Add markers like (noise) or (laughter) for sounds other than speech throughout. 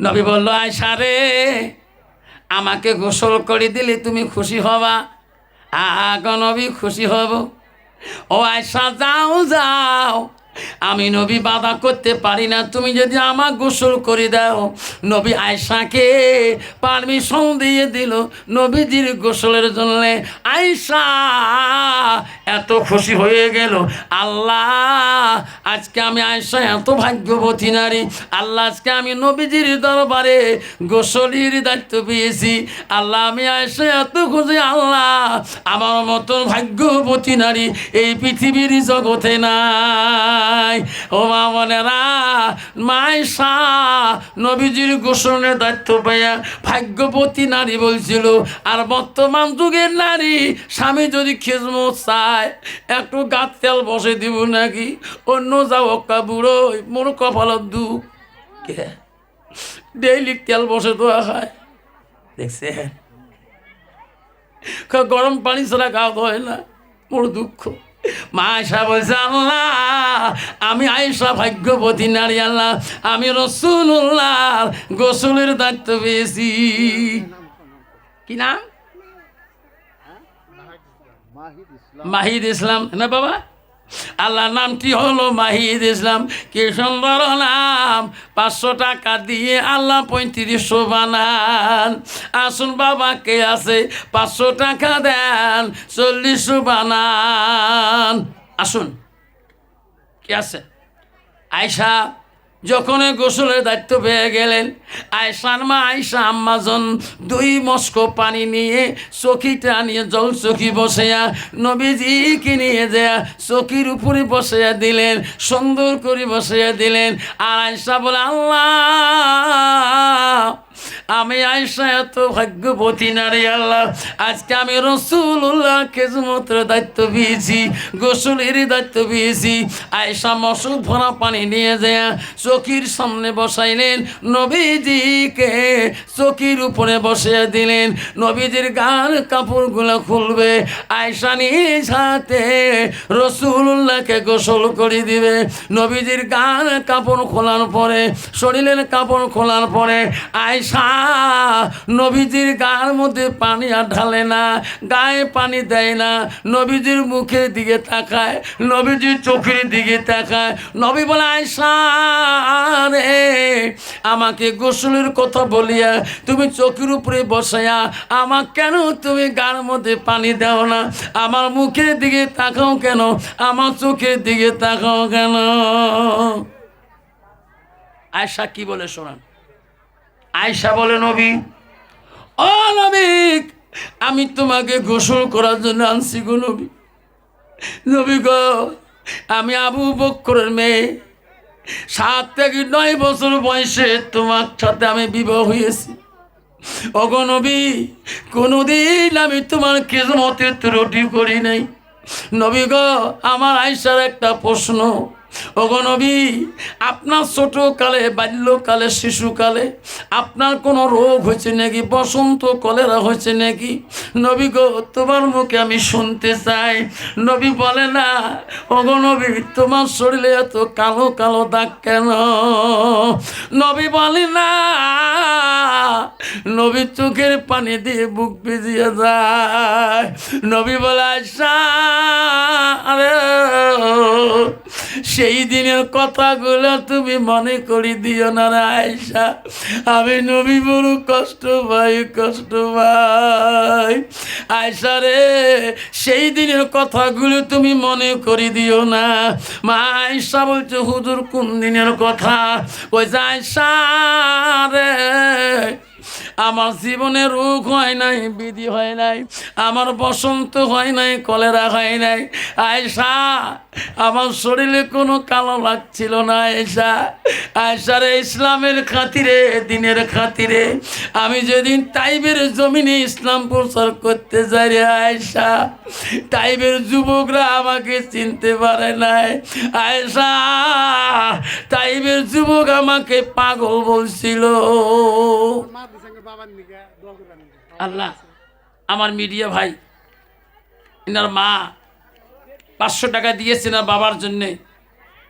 নবী বলল, আয়সা রে, আমাকে গোসল করে দিলে তুমি খুশি হবা? আগ নবী, খুশি হব। ও আয়সা, যাও যাও। আমি নবী বাধা করতে পারি না। তুমি যদি আমার গোসল করে দাও। নবী আয়সাকে পারমিশন দিয়ে দিল নবীজির গোসলের জন্য। আয়সা এত খুশি হয়ে গেল। আল্লাহ, আজকে আমি আয়সা এত ভাগ্যবতী নারী। আল্লাহ, আজকে আমি নবীজির দরবারে গোসলির দায়িত্ব পেয়েছি। আল্লাহ, আমি আয়সা এত খুশি। আল্লাহ, আমার মতন ভাগ্যবতী নারী এই পৃথিবীর জগতে নাই ও মা মনেরা মায়সা নবীজির গোসলের দায়িত্ব পাইয়া ভাগ্যবতী নারী বলছিল, আর বর্তমান যুগের নারী, স্বামী যদি খেজমত চায়, একটু গাত তেল বসে দিব নাকি? অন্য যাও অক্কা বুড়ো মোর কপালত দু কে? ডেইলি তেল বসে তো খায়। দেখছেন? গরম পানি ছাড়া গা হয় না, মোর দুঃখ। মা আয়সা বলছে আল্লাহ আমি আয়সা ভাগ্যবতী নারী আল্লাহ, আমি রসুল্লাহ গোসলের দায়িত্ব পেয়েছি। কি নাম? মাহিদ ইসলাম। না বাবা? আল্লাহ নামটি হলো? মাহিদ ইসলাম। কি সুন্দর নাম। পাঁচশো টাকা দিয়ে আল্লাহ পঁয়ত্রিশশো বানান। আসুন বাবা কে আছে? পাঁচশো টাকা দেন, চল্লিশশো বানান। আসুন। কি আছে? আয়সা যখন গোসলের দায়িত্ব পেয়ে গেলেন আয়সার মা আয়সা আম্মাজন দুই মস্ক পানি নিয়ে চকিটা নিয়ে জল চকি বসেয়া, নবীজিকে নিয়ে দেয়া চকির উপরে বসেয়া দিলেন, সুন্দর করে বসেয়া দিলেন। আর আয়সা বলে, আল্লাহ! আমি আয়সা এত ভাগ্যবতী নারী আল্লাহ। আজকে আমি রসুল্লাহ খেজমতের দায়িত্ব পেয়েছি গোসলের দায়িত্ব পেয়েছি আয়সা মশুক ভরা পানি নিয়ে যায়, চকির সামনে বসাইলেন, নবীজিকে চকির উপরে বসিয়ে দিলেন। নবীজির গান কাপড়গুলো খুলবে। আয়সা নিজ হাতে রসুল্লাহকে গোসল করে দিবে। নবীজির গান কাপড় খোলার পরে, শরীরের কাপড় খোলার পরে আয়সা নবীজির গার মধ্যে পানি আর ঢালে না, গায়ে পানি দেয় না। নবীজির মুখের দিকে তাকায়, নবীজির চোখের দিকে তাকায়। নবী বলে আয়সা রে, আমাকে গোসলের কথা বলিয়া তুমি চোখের উপরে বসাইয়া আমার কেন তুমি গার মধ্যে পানি দাও না? আমার মুখের দিকে তাকাও কেন? আমার চোখের দিকে তাকাও কেন? আয়সা কি বলে শোনান? আয়সা বলে, নবী, ও নবী, আমি তোমাকে গোসল করার জন্য আনছি গো নবী। নবী গো, আমি আবু বক্করের মেয়ে। সাত থেকে নয় বছর বয়সে তোমার সাথে আমি বিবাহ হয়েছি। ওগো নবী, কোনোদিন আমি তোমার খেজমতে ত্রুটি করি নাই। নবী গো, আমার আয়সার একটা প্রশ্ন নবী, আপনার ছোটকালে, বাল্যকালে, শিশুকালে আপনার কোনো রোগ হয়েছে নাকি? বসন্ত কলেরা হয়েছে নাকি? নবী গো, তোমার মুখে আমি শুনতে চাই। নবী বলে, না নবী, তোমার শরীরে এত কালো কালো দাগ কেন? নবী বলে, না, নবী চোখের পানি দিয়ে বুক ভিজিয়ে যায়। নবী বলে আরে সেই দিনের কথাগুলো তুমি মনে করি দিও না আয়সা আমি নবী বড় কষ্ট পাই কষ্ট পাই। আয়সা রে, সেই দিনের কথাগুলো তুমি মনে করি দিও না। মা আয়সা বলছে, হুজুর, কোন দিনের কথা? ওই যে আয়সা রে আমার জীবনে রোগ হয় নাই, বিধি হয় নাই, আমার বসন্ত হয় নাই, কলেরা হয় নাই। আয়সা আমার শরীরে কোনো কালো লাগছিল না আয়সা আয়সার ইসলামের খাতিরে, দিনের খাতিরে, আমি যেদিন টাইবের জমিনে ইসলাম প্রচার করতে যাই রে আয়সা টাইবের যুবকরা আমাকে চিনতে পারে নাই। আয়সা টাইবের যুবক আমাকে পাগল বলছিল। আল্লাহ আমার মিডিয়া ভাই এনার মা পাঁচশো টাকা দিয়েছে না বাবার জন্যে।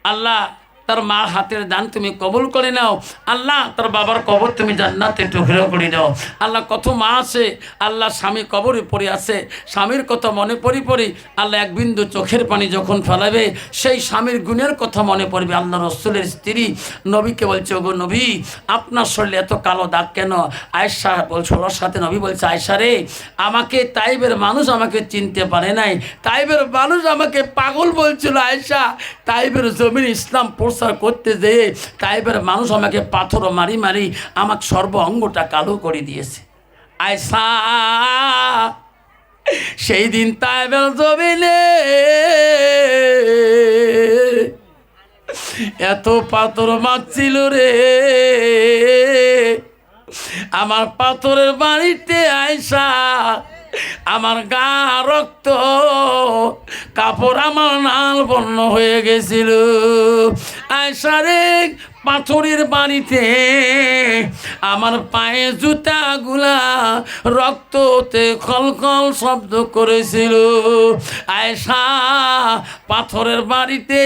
আল্লাহ তার মা হাতের দান তুমি কবুল করে নাও। আল্লাহ, তার বাবার কবর তুমি জান্নাতে টুকরো করে দাও আল্লাহ, কত মা আছে। আল্লাহ, স্বামী কবরে পড়ে আছে। স্বামীর কথা মনে পড়ি পড়ি আল্লাহ এক বিন্দু চোখের পানি যখন ফেলাবে, সেই স্বামীর গুণের কথা মনে পড়বে। আল্লাহ রসুলের স্ত্রী নবীকে বলছে, ওগো নবী, আপনার শরীরে এত কালো দাগ কেন? আয়সা বলছে ওর সাথে নবী বলছে আয়সা রে, আমাকে তাইবের মানুষ আমাকে চিনতে পারে নাই। তাইবের মানুষ আমাকে পাগল বলছিল আয়সা তাইবের জমির ইসলাম প্রচার করতে যেয়ে তাইবের মানুষ আমাকে পাথর মারি মারি আমাকে সর্ব অঙ্গটা কালো করে দিয়েছে। আয়সা, সেই দিন তাইবের জমিনে এত পাথর মারছিল রে। আমার পাথরের বাড়িতে আয়সা, আমার গা রক্ত, কাপড় আমার নাল বন্য হয়ে গেছিল। আয়সা রে পাথরের বাড়িতে আমার পায়ে জুতাগুলা রক্ততে খলখল শব্দ করেছিল। আয়সা পাথরের বাড়িতে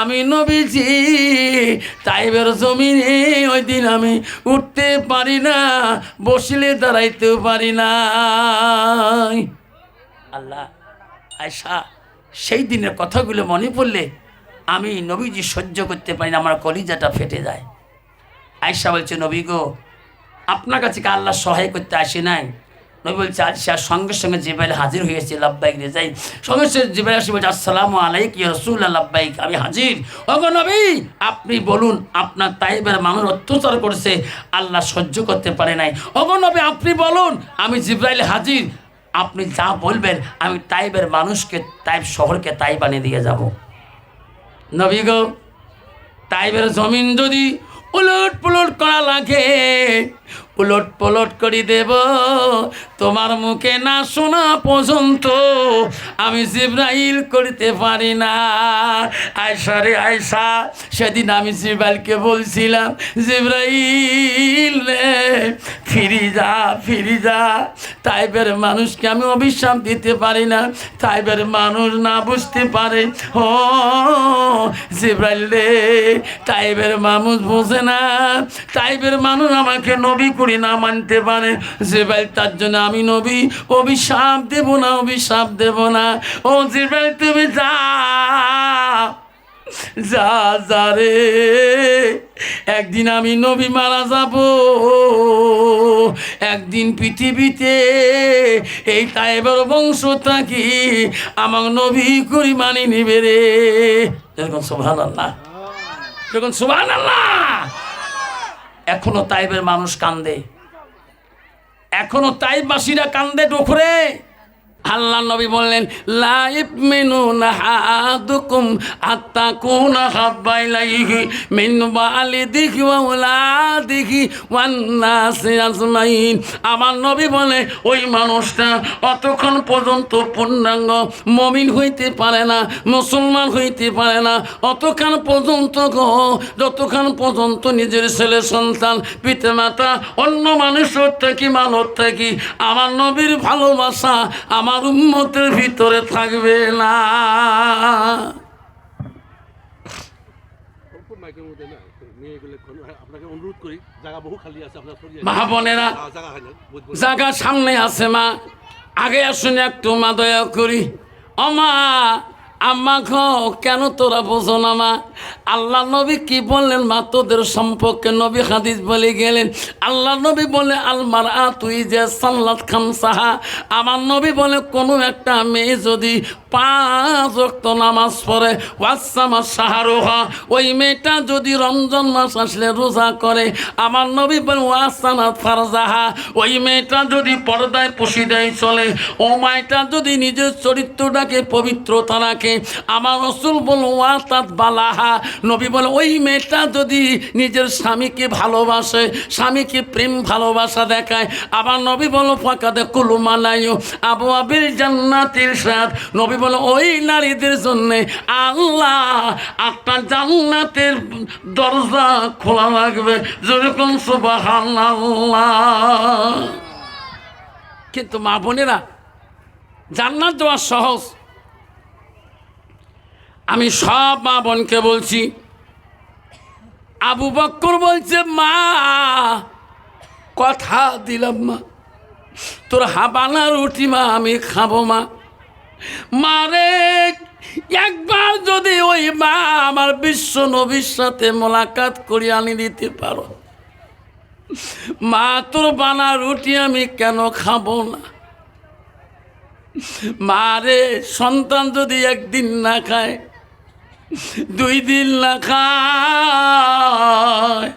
আমি নবীজি, তাইবের জমিনে ওই দিন আমি উঠতে পারি না, বসলে দাঁড়াইতেও পারি না আল্লাহ আয়সা সেই দিনের কথাগুলো মনে পড়লে আমি নবীজি সহ্য করতে পারি না, আমার কলিজাটা ফেটে যায়। আয়সা বলছে, নবী গো, আপনার কাছে কি আল্লাহ সহায় করতে আসে নাই? নবী বলছে আয়সা সঙ্গে সঙ্গে জিবাইল হাজির হয়েছে, লাব্বাইক রে যাই সঙ্গে সঙ্গে জিবাইল আসে, বলছে, আসসালামু আলাইক রাসূলুল্লাহ, লাব্বাইক, আমি হাজির। ওগো নবী, আপনি বলুন, আপনার তাইবের মানুষ অত্যাচার করেছে, আল্লাহ সহ্য করতে পারে নাই। ওগো নবী, আপনি বলুন, আমি জিব্রাইল হাজির। আপনি যা বলবেন, আমি তাইবের মানুষকে, তাইব শহরকে তাই বানিয়ে দিয়ে যাব। নবী গো তাইবের জমিন যদি উলট পুলট করা লাগে। উলট পলট করে দেব। তোমার মুখে না শোনা পর্যন্ত আমি জিব্রাইল করতে পারি না। আয়সা রে আয়সা, সেদিন আমি জিব্রাইলকে বলছিলাম, জিব্রাইল রে, ফিরি যা ফিরি যা। তাইবের মানুষকে আমি অভিশাপ দিতে পারি না। তাইবের মানুষ না বুঝতে পারে, ও, জিব্রাইল রে, তাইবের মানুষ বোঝে না। তাইবের মানুষ আমাকে নবী করি না মানতে পারে। জিব্রাইল তার জন্য আমি নবী। অভিশাপ দেব না, অভিশাপ দেব না। ও জিব্রাইল, তুমি যা যা যা রে। একদিন আমি নবী মারা যাব। একদিন পৃথিবীতে এই তাইবের বংশ থাকি। আমার নবী করি মানি নিবে রে। যেরকম সোভান আল্লাহ যেরকম আল্লাহ এখনও তাইবের মানুষ কান্দে। এখনও তাইবাসীরা কান্দে ডোখরে। আল্লাহ নবী বললেন লাইফ মেনু নাহাদুকুম আত্তা কোন হাব্বাইলাইহি মিন বালিদিহি ওয়া উলাদিহি ওয়ান নাসি আজমাইন। আমার নবী বলে, ওই মানুষটা অতক্ষণ পর্যন্ত পূর্ণাঙ্গ, মমিন হইতে পারে না, মুসলমান হইতে পারে না। অতক্ষণ পর্যন্ত গো, যতক্ষণ পর্যন্ত নিজের ছেলে, সন্তান, পিতামাতা, অন্য মানুষের থেকে, মানব থাকি, আমার নবীর ভালোবাসা, আমার উন্মতের ভিতরে থাকবে না। মা বোনেরা জায়গা সামনে আছে মা। আগে আসুন একটু মা দয়া করি। অমা আম্মা খ কেন তোরা বোঝো না, মা? আল্লাহ নবী কি বললেন, মা? তোদের সম্পর্কে নবী হাদিস বলে গেলেন, আল্লাহ নবী বলে আলমার আ তুই যে সাল্লাত খান সাহা আমার নবী বলে, কোনো একটা মেয়ে যদি পাঁচ রক্ত নামাজ পড়ে ওয়াসামা সাহারোহা ওই মেয়েটা যদি রমজান মাস আসলে রোজা করে, আমার নবী বলে ওয়াসানা ফারজাহা, ওই মেয়েটা যদি পর্দায় পশিদায় চলে, ও মায়েটা যদি নিজের চরিত্রটাকে পবিত্রতা রাখে আমার রসুল বল ওয়াতাত বালাহা। নবী বলে ওই মেয়েটা যদি নিজের স্বামীকে ভালোবাসে, স্বামীকে প্রেম ভালোবাসা দেখায়। আবার নবী বলো ফাঁকাতে কুলু মালাইও আবু আবির জান্নাতির সাথ নবী বলে ওই নারীদের জন্যে আল্লাহ আটটা জান্নাতের দরজা খোলা লাগবে যেরকম আল্লাহ কিন্তু মা বোনেরা, জান্নাত দেওয়া সহজ। আমি সব মা বোনকে বলছি, আবু বক্কর বলছে, মা, কথা দিলাম মা, তোর হাবানা রুটি মা, আমি খাব মা। মারে একবার যদি ওই মা আমার বিশ্ব নবীর সাথে মোলাকাত করে আনি দিতে পারো, মা, তোর বানা রুটি আমি কেন খাব না? মারে সন্তান যদি একদিন না খায় দুই দিন খায়।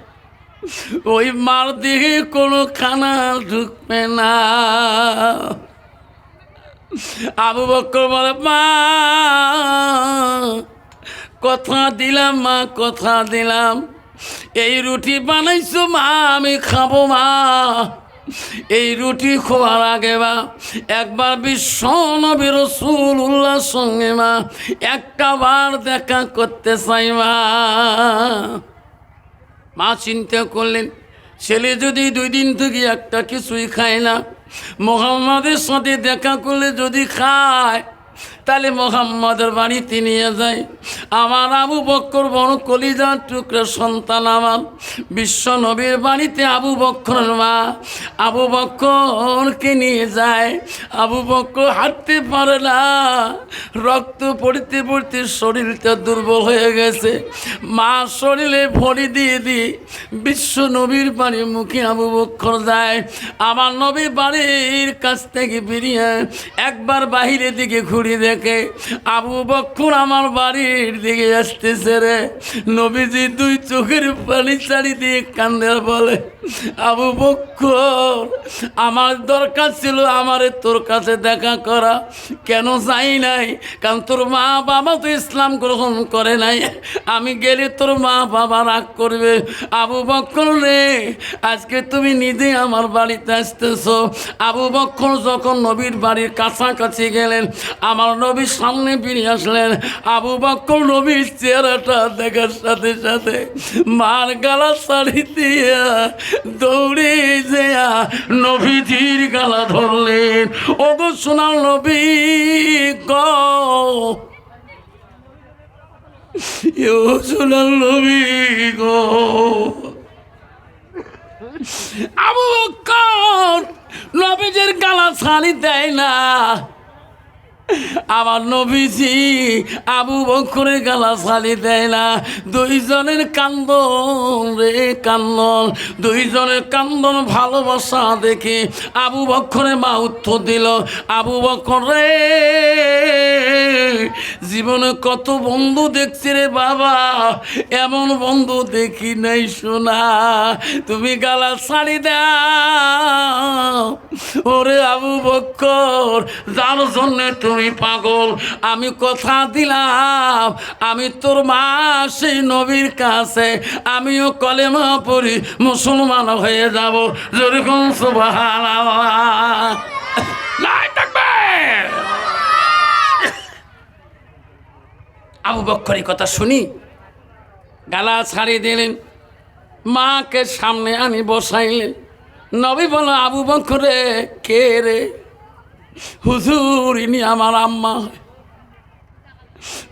ওই মার দিকে কোনো খানা ঢুকবে না। আবু বক্কর বলে, মা, কথা দিলাম, মা, কথা দিলাম। এই রুটি বানাইছো, মা, আমি খাব, মা। এই রুটি খোয়ার আগে বা একবার বিশ্ব নবী রসুল্লাহর সঙ্গে মা, একটা বার দেখা করতে চাই মা। মা চিন্তা করলেন, ছেলে যদি দুই দিন থেকে একটা কিছুই খায় না, মোহাম্মদের সাথে দেখা করলে যদি খায় তাহলে মোহাম্মদের বাড়িতে নিয়ে যায় আমার আবু বক্কর বড় কলিজার টুকরা সন্তান আমার। বিশ্ব নবীর বাড়িতে আবু বক্করের মা। আবু বক্করকে নিয়ে যায়। আবু বক্কর হাঁটতে পারে না। রক্ত পড়তে পড়তে শরীরটা দুর্বল হয়ে গেছে। মা শরীরে ভরি দিয়ে দিয়ে বিশ্ব নবীর বাড়ির মুখে আবু বক্কর যায়। আমার নবী বাড়ির কাছ থেকে বেরিয়ে একবার বাহিরের দিকে ঘুরে দেখে। আবু বক্কর আমার বাড়ির দিকে আসতেছে রে। নবীজি দুই চোখের পানি চারি দিয়ে কান্দের বলে, আবু বক্কর, আমার দরকার ছিল আমারে তোর কাছে দেখা করা। কেন যাই নাই? কারণ তোর মা বাবা তো ইসলাম গ্রহণ করে নাই। আমি গেলে তোর মা বাবা রাগ করবে। আবু বক্কর রে, আজকে তুমি নিজে আমার বাড়িতে আসতেছো। আবু বক্কর যখন নবীর বাড়ির কাছাকাছি গেলেন, আমার নবীর সামনে ফিরে আসলেন। আবু বক্কর নবীর চেহারাটা দেখার সাথে সাথে মার গালা শাড়ি দিয়া দৌড়ে যেয়া নবীজির গালা ধরলেন। ও গো সোনার নবী গ। সোনার নবী গো। আবু বক্কর নবীজির গালা ছাড়ি দেয় না। আমার নবীজি আবু বকরের গালা ছাড়ি দেয় না। দুইজনের কান্দন রে কান্দন, দুইজনের কান্দন ভালোবাসা দেখে আবু বক্ষরে মা উত্তর দিল, আবু বকর রে, জীবনে কত বন্ধু দেখছি রে বাবা, এমন বন্ধু দেখি নাই শোনা তুমি গালা ছাড়ি দাও। ওরে আবু বক্কর যার জন্য তুমি পাগল, আমি কথা দিলাম, আমি তোর মা সেই নবীর কাছে, আমিও কলেমা পড়ি, মুসলমান হয়ে যাব। যেরকম আবু বক্কর কথা শুনি গালা ছাড়িয়ে দিলেন। মাকে সামনে আনি বসাইলেন। নবী বলো আবু বকরে কে রে? হুজুর, ইনি আমার আম্মা।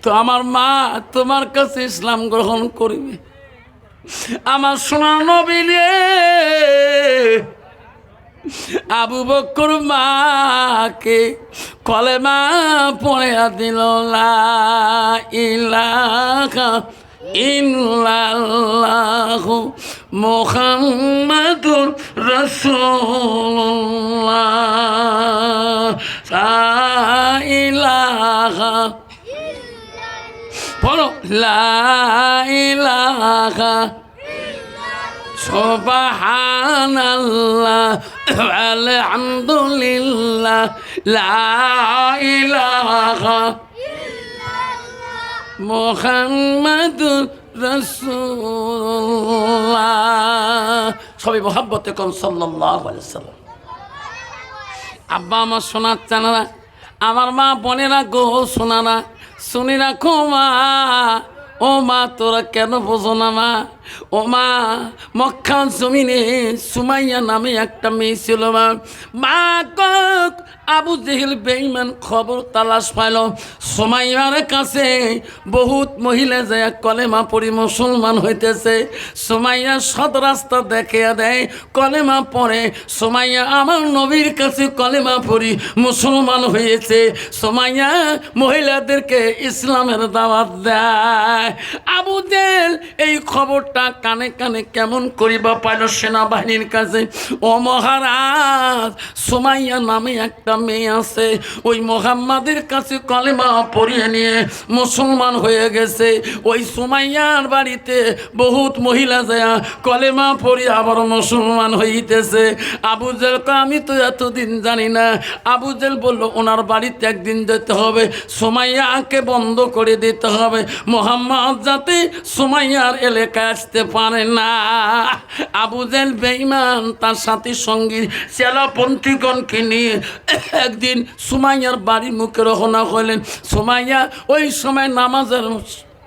তো আমার মা তোমার কাছে ইসলাম গ্রহণ করবে। আমার সোনা নবী রে। আবু বকর মাকে কলেমা পড়ে দিল ইলাহা ইল্লাল্লাহু। মুহাম্মাদুর রাসূলুল্লাহ। লা ইলাহা বলো লা ইলাহা সুবহানাল্লাহ আলহামদুলিল্লাহ। লা ইলাহা মোহাম্মদুর রসুল্লাহ সবই মোহাব্বতে কম সাল্লাহ সাল্লাম। আব্বা, আমার সোনার চানারা, আমার মা, বোনেরা, গো, সোনারা শুনে রাখো মা ও মা, তোরা কেন বোঝো না মা? ও মা মক্কা জমিনে সুমাইয়া নামে একটা মেয়ে ছিল মা। মা কক আবু জেহেল বেইমান খবর তালাশ পাইল। সুমাইয়ার কাছে বহুত মহিলা যায় কলেমা পড়ি মুসলমান হইতেছে। সুমাইয়া সদ রাস্তা দেখিয়া দেয়, কলেমা পড়ে। সুমাইয়া আমার নবীর কাছে কলেমা পড়ি মুসলমান হয়েছে সুমাইয়া মহিলাদেরকে ইসলামের দাওয়াত দেয়। আবু জেল এই খবরটা কানে কানে কেমন করিবা পাইল সেনাবাহিনীর কাছে? ও মহারাজ, সুমাইয়া নামে একটা মেয়ে আছে। ওই মোহাম্মদের কাছে কলেমা পড়িয়ে নিয়ে মুসলমান হয়ে গেছে। ওই সুমাইয়ার বাড়িতে বহুত মহিলা যায়, কলেমা পড়ি আবার মুসলমান হইতেছে। আবু জেলকে আমি তো এতদিন জানি না। আবু জেল বলল, ওনার বাড়িতে একদিন যেতে হবে। সুমাইয়াকে বন্ধ করে দিতে হবে। মোহাম্মদ যাতে সুমাইয়ার এলাকায় আসতে পারে না। আবু জেল বেইমান তার সাথী সঙ্গী চেলাপন্থীগণকে নিয়ে একদিন সুমাইয়ার বাড়ির মুখে রহনা হলেন। সুমাইয়া ওই সময় নামাজের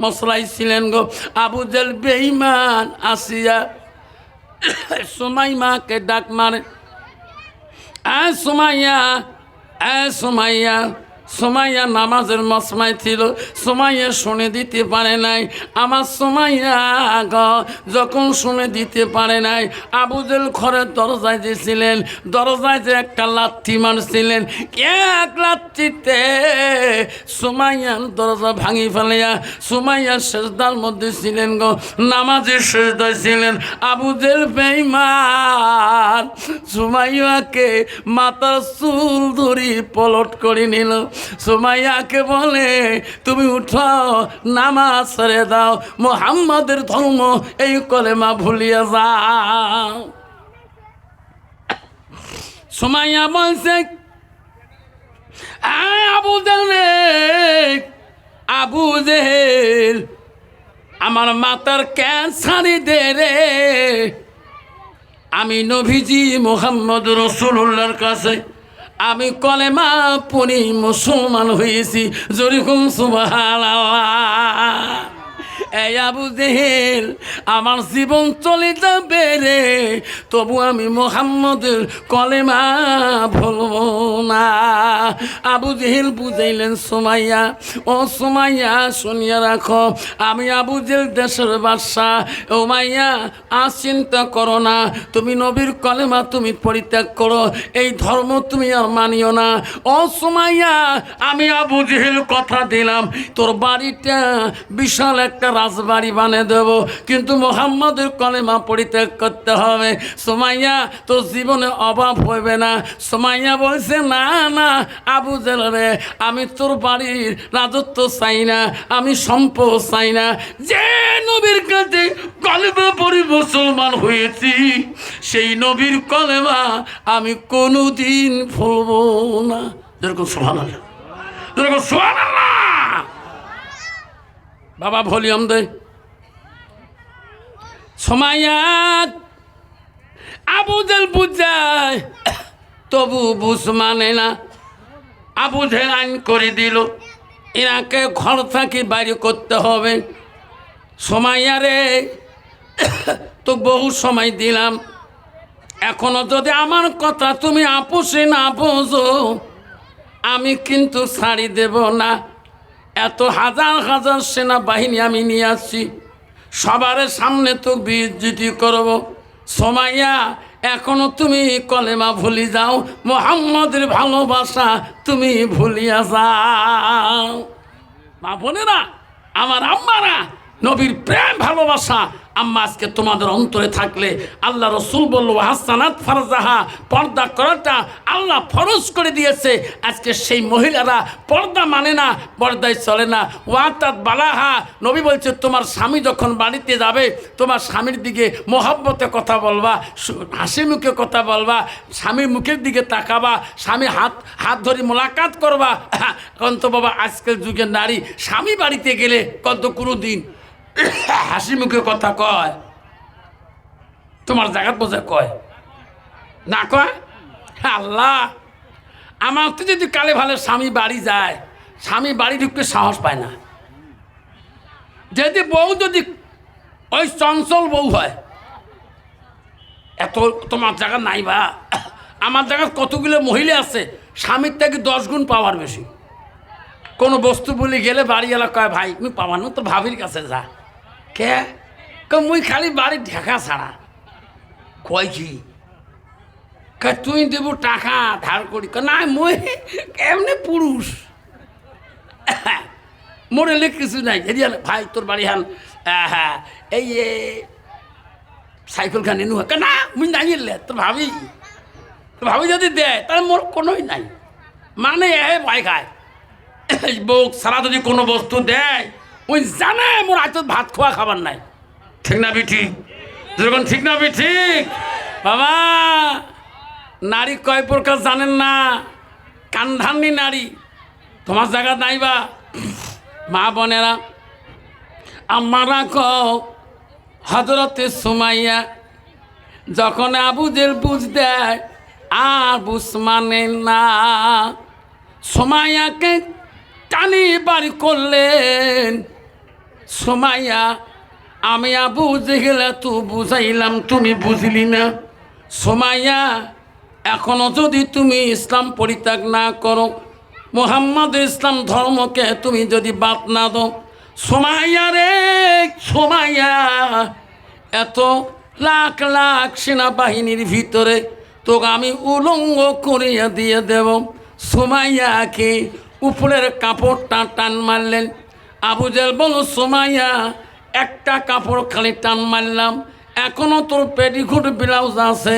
মশলাই ছিলেন গো। আবু জেল বেইমান আসিয়া সুমাইমাকে ডাক মারে এ সুমাইয়া এ সুমাইয়া। সুমাইয়া নামাজের মশমাই ছিল, সুমাইয়া শুনে দিতে পারে নাই। আমার সুমাইয়া গ, যখন শুনে দিতে পারে নাই আবুজেল ঘরের দরজায় যে ছিলেন, দরজায় যে একটা লাথি মারছিলেন, এক লাথিতে সুমাইয়ার দরজা ভাঙি ফেলিয়া সুমাইয়া শেষদার মধ্যে ছিলেন গো, নামাজের শেষদায় ছিলেন। আবুজেল বেইমান সুমাইয়াকে মাথার চুল ধরি পলট করে নিল। সুমাইয়াকে বলে, তুমি উঠো, নামাজ ছেড়ে দাও, মোহাম্মদের ধর্ম এই কলেমা ভুলিয়ে যাও। সুমাইয়া বলছে "আয় আবু জেল আবু জেহেল, আমার মাতার ক্যান্সারি দে রে। আমি নভিজি মোহাম্মদ রসুল্লাহর কাছে আমি কলেমা পড়ি মুসলমান হয়েছি যেরকম সুবাহ এই আবু আমার জীবন চলে যাবে রে। তবু আমি মোহাম্মদের কলেমা ভুলবো না। আবু জেহেল বুঝাইলেন, সোমাইয়া, ও সোমাইয়া, শুনিয়া রাখো, আমি আবু দেশের বাদশা ও মাইয়া, আর চিন্তা করো না, তুমি নবীর কলেমা তুমি পরিত্যাগ করো, এই ধর্ম তুমি আর মানিও না। ও সোমাইয়া, আমি আবু জেহেল কথা দিলাম, তোর বাড়িটা বিশাল একটা রাজবাড়ি বানিয়ে দেব। কিন্তু মোহাম্মদের কলেমা পরিত্যাগ করতে হবে। সোমাইয়া, তোর জীবনে অভাব হইবে না। সোমাইয়া বলছে, না না, আবু জেল রে, আমি তোর বাড়ির রাজত্ব চাই না, আমি সম্পদ চাই না। যে নবীর কাছে কলেমা পড়ি মুসলমান হয়েছি, সেই নবীর কলেমা আমি কোনোদিন ভুলব না। যেরকম সোহান যেরকম সোহান বাবা ভলিউম দে। সমায়াত আবু বুঝায় তবু বুঝ মানে না। আবু জেল আইন করে দিল। এনাকে ঘর থাকি বাইরে করতে হবে। সমাইয়ারে তো বহু সময় দিলাম। এখনও যদি আমার কথা তুমি আপোষে না বোঝো, আমি কিন্তু ছাড়ি দেব না। এত হাজার হাজার সেনাবাহিনী আমি নিয়ে আসছি। সবার সামনে তো বিজ্জিতি করব। সোমাইয়া, এখনও তুমি কলেমা ভুলি যাও। মোহাম্মদের ভালোবাসা তুমি ভুলিয়া যাও। মা বোনেরা, আমার আম্মারা, নবীর প্রেম ভালোবাসা আম্মা আজকে তোমাদের অন্তরে থাকলে আল্লাহ রসুল বলল হাসানাত ফরজাহা। পর্দা করাটা আল্লাহ ফরজ করে দিয়েছে। আজকে সেই মহিলারা পর্দা মানে না, পর্দায় চলে না। ওয়াতাত বালাহা। নবী বলছে, তোমার স্বামী যখন বাড়িতে যাবে, তোমার স্বামীর দিকে মোহাব্বতে কথা বলবা হাসি মুখে কথা বলবা স্বামীর মুখের দিকে তাকাবা, স্বামী হাত হাত ধরে মোলাকাত করবা। (laughs) এখন তো বাবা আজকের যুগের নারী স্বামী বাড়িতে গেলে কত কোনো দিন (coughs) হাসি মুখে কথা কয়, তোমার জায়গাত বোঝা কয়। না কয়? আল্লাহ, আমার তো যদি কালে ভালো স্বামী বাড়ি যায়, স্বামী বাড়ি ঢুকতে সাহস পায় না। যদি বউ যদি ওই চঞ্চল বউ হয়, এত তোমার জায়গা নাই বা। আমার জায়গায় কতগুলো মহিলা আছে, স্বামীর থেকে দশ গুণ পাওয়ার বেশি। কোনো বস্তু বলে গেলে বাড়িওয়ালা কয়, ভাই মুই পাবার না তোর ভাবির কাছে যা। কে? মুই খালি বাড়ি ঢেকা ছাড়া। কয় কি? তুই দেবো টাকা ধার করি। না মুই এমনি পুরুষ? মরেলে কিছু নাই। এদিকে ভাই তোর বাড়ি হান এই সাইকেল খান এনু। না, মুই নাই এলে তোর ভাবি। ভাবি যদি দেয় তাহলে মোর কোনোই নাই। মানে এ ভয় খায়। বউ সারা যদি কোনো বস্তু দেয় ওই জানে মোর আজ ভাত খোয়া খাবার নাই। ঠিক না বি ঠিক যখন ঠিক না বি ঠিক? বাবা নারী কয় প্রকার জানেন না? কান্ধান্নি নারী। তোমার জায়গা নাই বা? মা বোনেরা আমারা কও হজরতে সুমাইয়া যখন আবুদের বুঝ দেয় আর বুঝ মানে না। সোমাইয়াকে টানি বাড়ি করলেন সোমাইয়া, আমি আবু গেলে তু বুঝাইলাম, তুমি বুঝলি না। সোমাইয়া, এখনও যদি তুমি ইসলাম পরিত্যাগ না করো, মোহাম্মদ ইসলাম ধর্মকে তুমি যদি বাদ না দো সোমাইয়া রে, সোমাইয়া, এত লাখ লাখ সেনাবাহিনীর ভিতরে তোকে আমি উলঙ্গ করিয়া দিয়ে দেব। সোমাইয়াকে উপরের কাপড়টা টান মারলেন আবু জেল বলো সোমাইয়া, একটা কাপড় খালি টান মারলাম। এখনও তোর পেটিকুট ব্লাউজ আছে,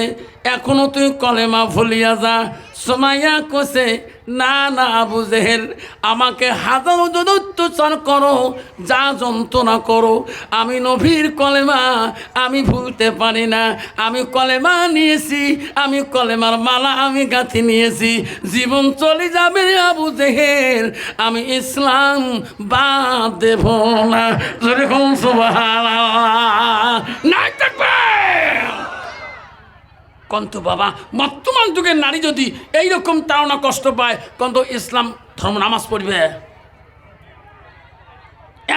এখনও তুই কলেমা ফুলিয়া যা। সোমাইয়া কষে না না, আবু জেহেল, আমাকে হাজারো যদি অত্যাচার করো, যা যন্ত্রণা করো। আমি নভীর কলেমা, আমি ভুলতে পারি না। আমি কলেমা নিয়েছি, আমি কলেমার মালা আমি গাঁথি নিয়েছি। জীবন চলে যাবে আবু জেহেল, আমি ইসলাম বা দেব না। যেরকম নাই থাকবে! কন্ত বাবা বর্তমান যুগের নারী যদি এইরকম তাড়না কষ্ট পায়, কন্ত ইসলাম ধর্ম নামাজ পড়বে।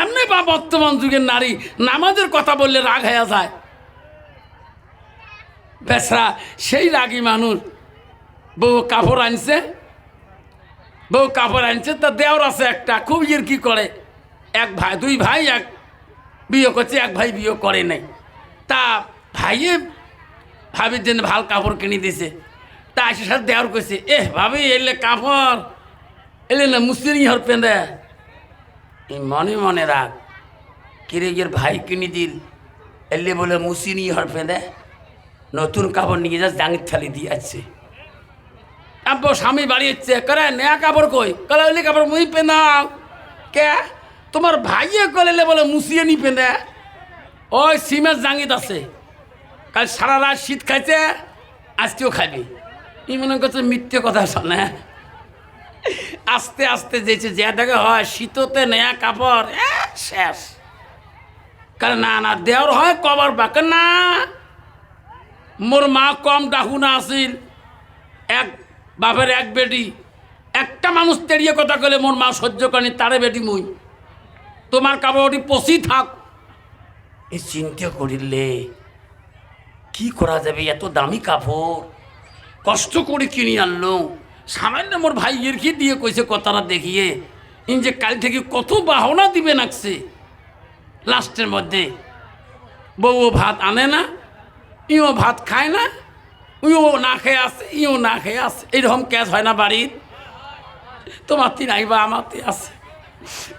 এমনি বা বর্তমান যুগের নারী, নামাজের কথা বললে রাগ হয়ে যায়। বেসরা সেই রাগী মানুষ, বউ কাপড় আনছে, বউ কাপড় আনছে তা দেওর আছে একটা, খুব ইয়ের কি করে। এক ভাই, দুই ভাই এক বিয়ে করছে, এক ভাই বিয়ে করে নাই। তা ভাইয়ে ভাবির জন্য ভালো কাপড় কিনে দিছে। তা আসে সাথে দেওয়ার কইছে এ ভাবি, এলে কাপড়, এলে না মুসলিম হর পেঁদে। এই মনে মনে রাখ কিরে গিয়ে ভাই কিনে দিল, এলে বলে মুসিনি হর পেঁদে, নতুন কাপড় নিয়ে যা জাঙ্গির থালি দিয়ে আছে আব্বু, স্বামী বাড়িয়েছে করে নেয়া কাপড় কই? কলে ওইলে কাপড় মুই পেনাও কে? তোমার ভাইয়ে কলেলে বলে মুসিয়ে নি পেঁদে। ওই সিমের জাঙ্গিত আছে। কাল সারা রাত শীত খাইছে, আজকেও খাবি ই মনে করছে মিথ্যে কথা শোনে আস্তে আস্তে যেছে, যে দেখে হয় শীততে নেয়া কাপড় শেষ। কারণ না না দেওয়ার হয় কবর বাক, না। মোর মা কম ডাকুনা আসিল এক বাপের এক বেটি। একটা মানুষ তেড়িয়ে কথা কলে মোর মা সহ্য করেনি, তারে বেটি মুই। তোমার কাপড় ওটি পচি থাক। এই চিন্তা করিলে কি করা যাবে? এত দামি কাপড়। কষ্ট করে কিনে আনলো। সামান্য মোর ভাই কি দিয়ে কইছে কথাটা দেখিয়ে? ইন যে কাল থেকে কত বাহনা দিবে নাকছে। লাস্টের মধ্যে। বউ ভাত আনে না, ইও ভাত খায় না, ইও না খেয়ে আসে ইও না খেয়ে আসে এইরকম ক্যাচ হয় না বাড়ির। তোমার তিন আইবা, আমার তি আছে।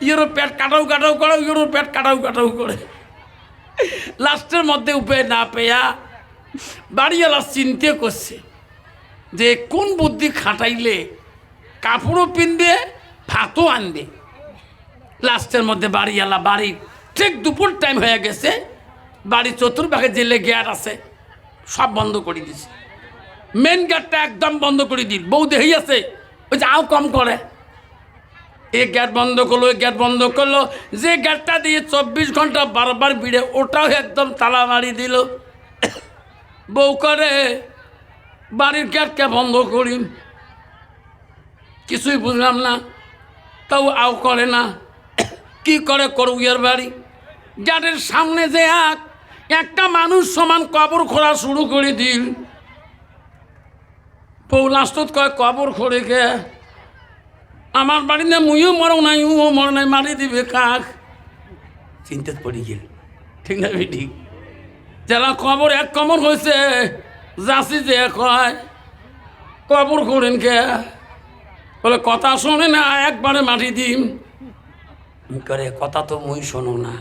ইয়েরও পেট কাটাও কাটাও করে, ইয়েরও পেট কাটাও কাটাও করে। লাস্টের মধ্যে উপায় না পেয়া বাড়িওয়ালা চিন্তা করছে যে কোন বুদ্ধি খাটাইলে কাপড়ও পিনবে, ভাতও আনবে। লাস্টের মধ্যে বাড়িওয়ালা বাড়ি ঠিক দুপুর টাইম হয়ে গেছে বাড়ির চতুর্ভাগে জেলে গেট আছে, সব বন্ধ করে দিছে। মেন গেটটা একদম বন্ধ করে দিল। বউ দেহি আছে, ওই যে আও কম করে। এই গেট বন্ধ করল ওই গেট বন্ধ করল। যে গেটটা দিয়ে চব্বিশ ঘণ্টা বারবার ভিড়ে, ওটাও একদম তালা মারি দিল। বউ করে বাড়ির গেটকে বন্ধ করি। কিছুই বুঝলাম না তাও আও করে না। কি করে করু ইয়ার বাড়ি? যাদের সামনে যে এক একটা মানুষ সমান কবর খোঁড়া শুরু করে দিল। বউ লাস্টত কয় কবর খোঁড়ে কে? আমার বাড়িতে মুইও মরো নাই উও মর নাই মারি দিবে কাক? চিন্তাত পড়ি গেল। ঠিক না ঠিক যারা কবর এক কবর হয়েছে। যাচ্ছি যে কয় কবর করেন কে? বলে, কথা শোনে না, একবারে মাটি দিম করে কথা তো মুই শোনো না।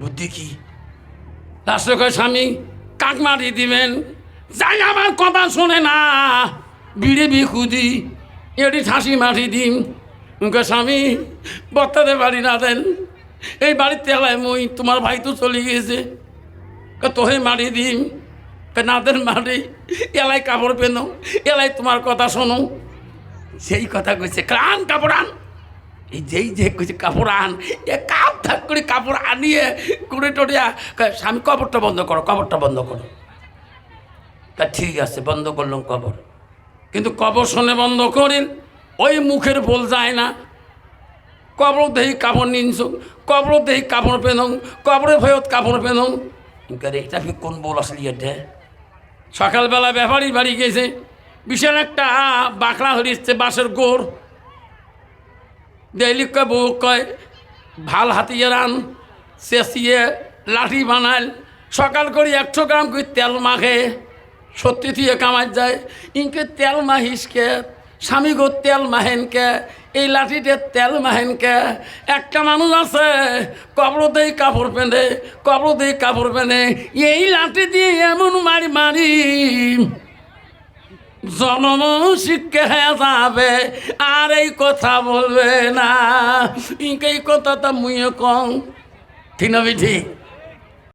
বুদ্ধি কি? লাস্টে কয়, স্বামী, কাক মাটি দিবেন? যাই, আমার কথা শোনে না। বিড়ে বিকুদি এটি ঠাসি মাটি দিম স্বামী বত্তাদের বাড়ি না দেন। এই বাড়ির তেলায় মই তোমার ভাই তো চলে গিয়েছে। তোহে মাটি দিম কয় না দেন মাটি এলাই কাপড় পেনো, এলাই তোমার কথা শোনো। সেই কথা কইছে, কান কাপড় আন। এই যেই যে কইছে, কাপড় আন। এ কাপ থাক করে কাপড় আনিয়ে কুড়ে টড়িয়া স্বামী, কবরটা বন্ধ করো, কবরটা বন্ধ করো। তা ঠিক আছে, বন্ধ করলাম কবর। কিন্তু কবর শুনে বন্ধ করেন ওই মুখের বল যায় না। কবর দেহি কাপড় নিনছ কবর দেহি কাপড় পেনং কবরে ভয়ত কাপড় পেনং করে এটা কি কোন বল আসলি এটা সকালবেলা ব্যাপারী বাড়ি গেছে বিশাল একটা বাঁকড়া হরিচ্ছে বাঁশের গোড়। দেলি কয় বউ কয় ভালো হাতিয়ে রান চেঁচিয়ে লাঠি বানাল। সকাল করে একশো গ্রাম করে তেল মাখে সত্যি দিয়ে কামাই যায়। ইনকে তেল মাহিসকে স্বামী গো তেল মাহেনকে এই লাঠিতে তেল মাহেনকে। একটা মানুষ আছে কবর দেই, কাপড় কবর দেই, কাপড় পেনে এই লাঠি দিয়ে এমন মারি মারি জনম শিক্ষা যাবে, আর এই কথা বলবে না। এই কথাটা মুইয়ে কম ঠিক না ঠিক